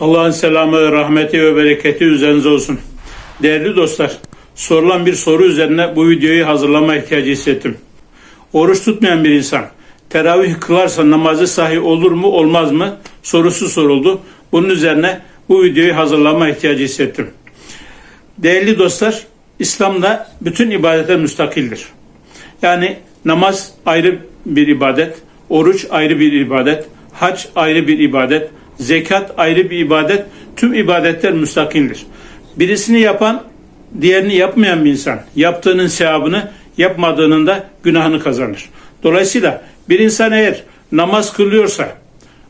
Allah'ın selamı, rahmeti ve bereketi üzerinize olsun. Değerli dostlar, sorulan bir soru üzerine bu videoyu hazırlama ihtiyacı hissettim. Oruç tutmayan bir insan teravih kılarsa namazı sahih olur mu olmaz mı sorusu soruldu. Bunun üzerine bu videoyu hazırlama ihtiyacı hissettim. Değerli dostlar, İslam'da bütün ibadetler müstakildir. Yani namaz ayrı bir ibadet, oruç ayrı bir ibadet, hac ayrı bir ibadet, zekat ayrı bir ibadet, tüm ibadetler müstakildir. Birisini yapan, diğerini yapmayan bir insan yaptığının sevabını, yapmadığının da günahını kazanır. Dolayısıyla bir insan eğer namaz kılıyorsa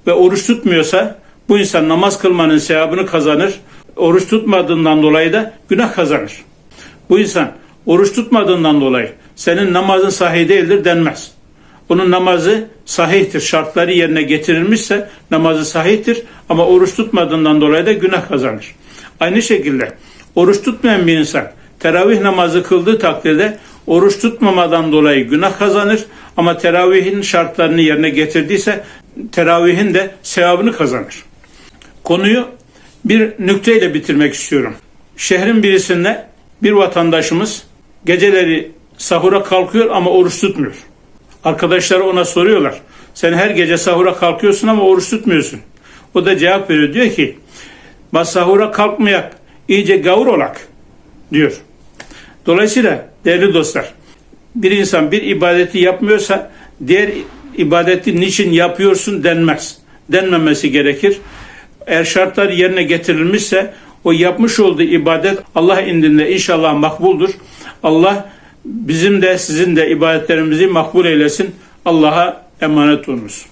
ve oruç tutmuyorsa bu insan namaz kılmanın sevabını kazanır, oruç tutmadığından dolayı da günah kazanır. Bu insan oruç tutmadığından dolayı senin namazın sahih değildir denmez. Onun namazı sahihtir. Şartları yerine getirilmişse namazı sahihtir ama oruç tutmadığından dolayı da günah kazanır. Aynı şekilde oruç tutmayan bir insan teravih namazı kıldığı takdirde oruç tutmamadan dolayı günah kazanır ama teravihin şartlarını yerine getirdiyse teravihin de sevabını kazanır. Konuyu bir nükteyle bitirmek istiyorum. Şehrin birisinde bir vatandaşımız geceleri sahura kalkıyor ama oruç tutmuyor. Arkadaşları ona soruyorlar. Sen her gece sahura kalkıyorsun ama oruç tutmuyorsun. O da cevap veriyor. Diyor ki bas sahura kalkmayak iyice gavur olak diyor. Dolayısıyla değerli dostlar bir insan bir ibadeti yapmıyorsa diğer ibadeti niçin yapıyorsun denmez. Denmemesi gerekir. Eğer şartlar yerine getirilmişse o yapmış olduğu ibadet Allah indinde inşallah makbuldur. Allah bizim de sizin de ibadetlerimizi makbul eylesin. Allah'a emanet olunuz.